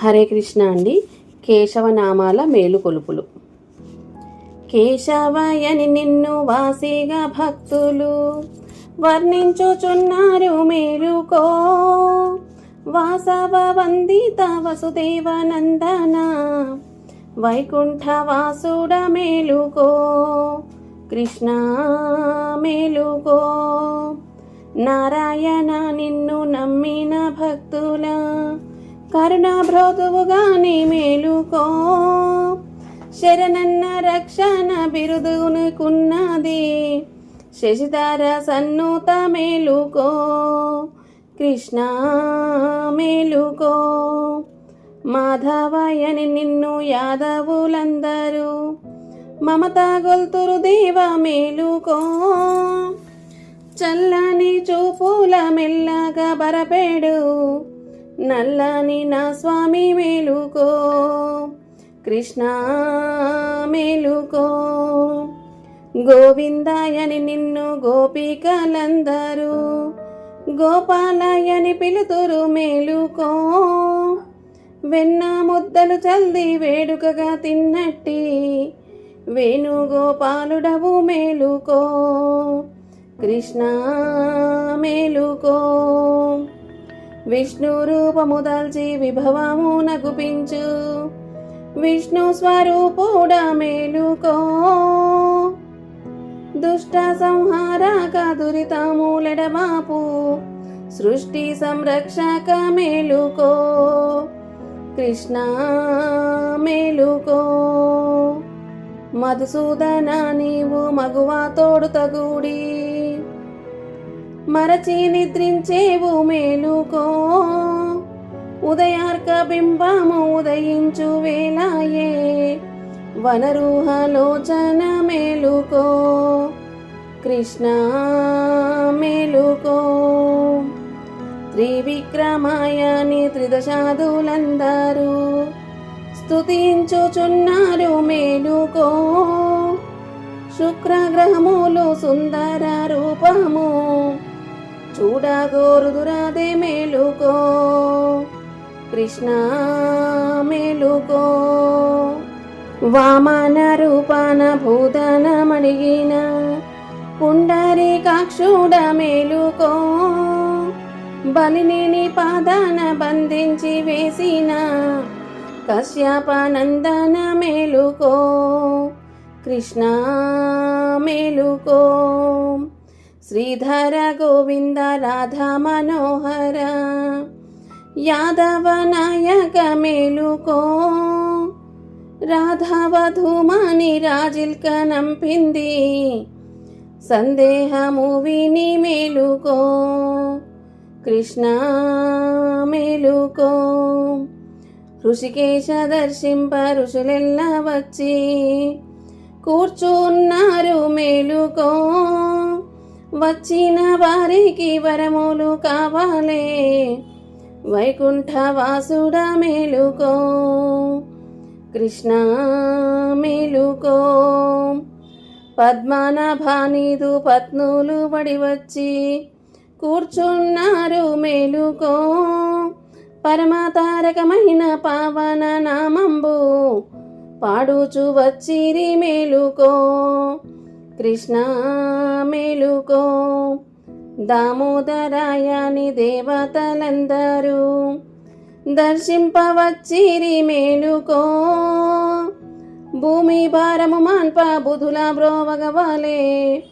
హరే కృష్ణ అండి. కేశవనామాల మేలుకొలుపులు కేశవయని నిన్ను వాసిగా భక్తులు వర్ణించుచున్నారు మేలుకో. వాసవ వందిత వసుదేవనందన వైకుంఠవాసుడ వైకుంఠ వాసుడ మేలుకో. కృష్ణ మేలుకో. నారాయణ నిన్ను నమ్మిన భక్తుల కరుణాభ్రోతువుగాని మేలుకో. శరణన్న రక్షణ బిరుదునుకున్నది. శశిధర సన్నూత మేలుకో. కృష్ణ మేలుకో. మాధవయని నిన్ను యాదవులందరూ మమత గొల్తురు దేవ మేలుకో. చల్లని చూపుల మెల్లగా బరపెడు. నల్లని నా స్వామి మేలుకో కృష్ణ మేలుకో. గోవిందాయని నిన్ను గోపికలందరూ గోపాలయని పిలుతురు మేలుకో. వెన్న ముద్దలు చల్ది వేడుకగా తిన్నట్టి వేణుగోపాలుడవు మేలుకో కృష్ణ మేలుకో. విష్ణు రూపము దాల్చి విభవము నగుపించు. విష్ణు స్వరూపుడ మేలుకో. దుష్ట సంహారక దురితములెడబాపు సృష్టి సంరక్షక మేలుకో. కృష్ణ మేలుకో. మధుసూదన నీవు మగువా తోడు మరచి నిద్రించేవు మేలుకో ఉదయార్క బింబము ఉదయించు వేలాయే వనరుహలోచన మేలుకో. కృష్ణ మేలుకో. త్రివిక్రమాయని త్రిదశాదులందరూ స్తుతించుచున్నారు మేలుకో. శుక్రగ్రహములు సుందర రూపము చూడగోరుదురాదే మేలుకో. కృష్ణ మేలుకో. వామన రూపాన భూదన మణిగిన పుండరి కాక్షుడ మేలుకో. బలిని పాదాన బంధించి వేసిన కశ్యపానందన మేలుకో. కృష్ణ మేలుకో. శ్రీధర గోవింద రాధా మనోహర యాదవ నాయక మేలుకో రాధావధుమాని రాజిల్క నంపింది సందేహము విని మేలుకో కృష్ణ మేలుకో. ఋషికేశ దర్శింప ఋషులెల్లా వచ్చి కూర్చున్నారు మేలుకో. వచ్చిన వారికి వరములు కావాలే. వైకుంఠ వాసుడ మేలుకో. కృష్ణ మేలుకో. పద్మనాభానీదు పత్నులు బడి వచ్చి కూర్చున్నారు మేలుకో. పరమతారకమైన పావన నామంబు పాడుచు వచ్చిరి మేలుకో. కృష్ణ మేలుకో దామోదరాయని దేవతలందరూ దర్శింపవచ్చిరి మేలుకో. భూమి భారము మాన్ప బుధుల బ్రోవగవాలే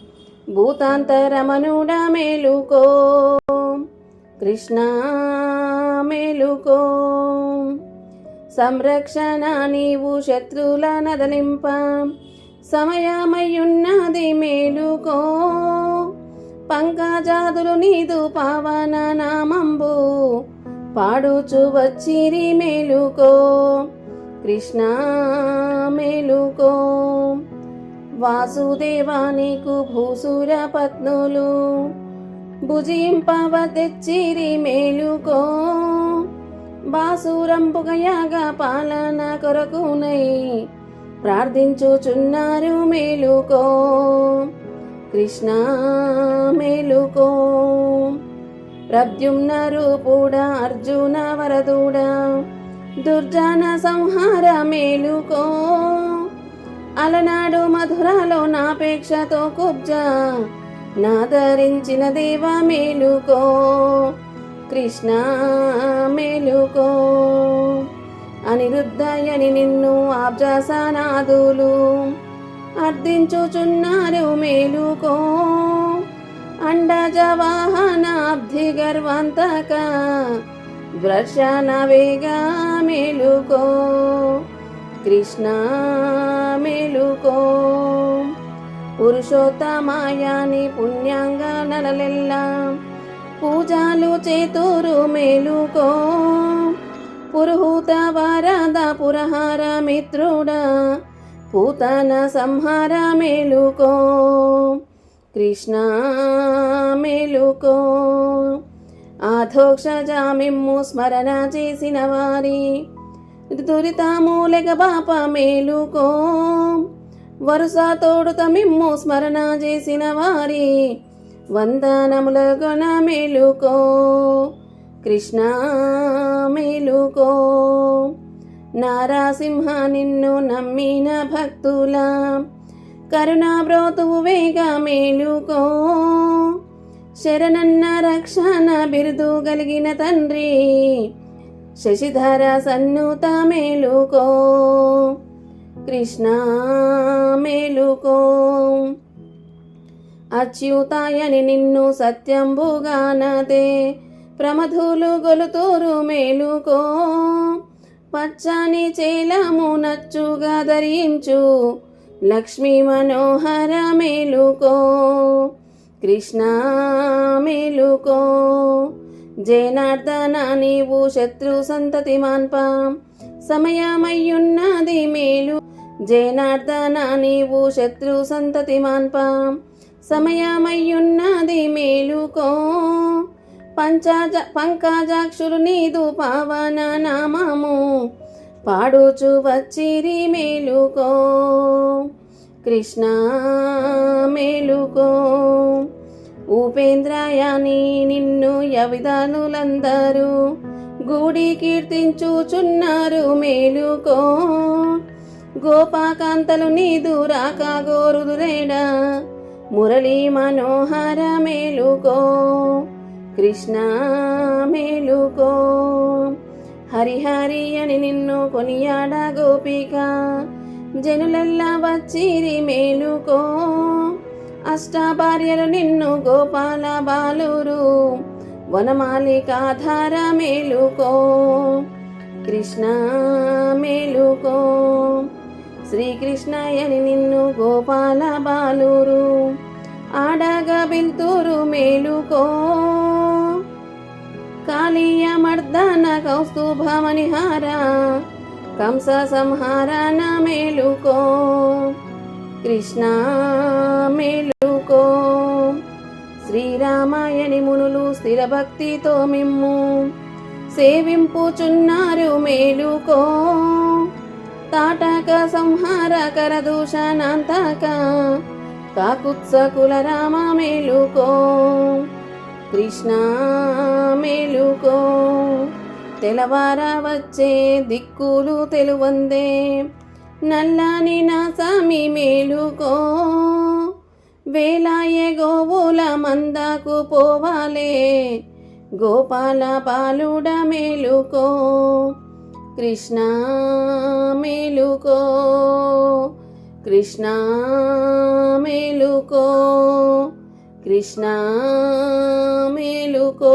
భూతాంతరమనుడ మేలుకో. కృష్ణ మేలుకో సంరక్షణ నీవు శత్రుల నదలింప. సమయమయ్యున్నది మేలుకో. పంకజాదులు నీదు పావన నామంబు పాడుచు వచ్చిరి మేలుకో. కృష్ణ మేలుకో. వాసుదేవానికు భూసుర పత్నులు భుజింపవ తెచ్చిరి మేలుకో. బాసురంపుగయాగా పాలన కొరకునై ప్రార్థించుచున్నారు మేలుకో. కృష్ణ మేలుకో. ప్రద్యుమ్న రూపుడా అర్జున వరదుడా దుర్జన సంహార మేలుకో. అలనాడు మధురలో నాపేక్షతో కుబ్జ నాదరించిన దేవ మేలుకో. కృష్ణ మేలుకో. అనిరుద్ధయని నిన్ను ఆబ్జాసనాదులు అర్థించుచున్నారు మేలుకో. అండజవాహనాబ్ధి గర్వంతక వేగా మేలుకో. కృష్ణ మేలుకో. పురుషోత్తమాయాని పుణ్యాంగ నలలెల్ల పూజలు చేతురు మేలుకో. పురుహూత వారాద పురహార మిత్రుడా పూతన సంహార మేలుకో. కృష్ణ మేలుకో. ఆధోక్షజామిమ్ము స్మరణ చేసిన వారి దురితామూలక బాప మేలుకో. వరుస తోడుత మిమ్ము స్మరణ చేసిన వారి వందనముల గుణ మేలుకో. కృష్ణ మేలుకో. నారాసింహ నిన్ను నమ్మిన భక్తుల కరుణాబ్రోతువు వేగ మేలుకో. శరణన్న రక్షణ బిరుదు కలిగిన తండ్రి శశిధర సన్నుత మేలుకో. కృష్ణ మేలుకో. అచ్యుతాయని నిన్ను సత్యంబుగానదే ప్రమధులు గొలుతూరు మేలుకో. పచ్చని చేలము నచ్చుగా ధరించు. లక్ష్మీ మనోహర మేలుకో. కృష్ణ మేలుకో. జయనార్దన నీవు శత్రు సంతతి మాన్పాం. సమయమయ్యున్నది మేలు. జయనార్దన నీవు శత్రు సంతతి మాన్పాం. సమయమయ్యున్నది మేలుకో. పంచాజ పంకాజాక్షులు నీదు పావన నామము. పాడుచు వచ్చిరి మేలుకో. కృష్ణ మేలుకో. ఉపేంద్రయాని నిన్ను యవిధానులందరూ గూడి కీర్తించుచున్నారు మేలుకో. గోపాకాంతలు నీదు రాక గోరుదురేడా మురళీ మనోహర మేలుకో. కృష్ణ మేలుకో. హరిహరి అని నిన్ను కొనియాడ గోపిక. జనులల్లా వచ్చిరి మేలుకో. అష్టాభార్యలు నిన్ను గోపాల బాలురు. వనమాలికాధార మేలుకో. కృష్ణ మేలుకో. శ్రీకృష్ణయని నిన్ను గోపాల బాలురు. ఆడగా బిల్తూరు మేలుకో. కాళీయ మర్దన కౌస్తుభమణిహార కంస సంహారన మేలుకో. కృష్ణ మేలుకో. శ్రీరామాయణి మునులు స్థిర భక్తితో మిమ్ము సేవింపుచున్నారు మేలుకో. తాటక సంహార కర దూషణాంతక కాకుత్సకుల రామ మేలుకో కృష్ణ మేలుకో తెలవార వచ్చే దిక్కులు తెలువందే. నల్లని నా సామి మేలుకో. వేలాయే గోవుల మందకు పోవాలే. గోపాల పాలుడ మేలుకో. కృష్ణ మేలుకో కృష్ణ మేలుకో కృష్ణ మేలుకో.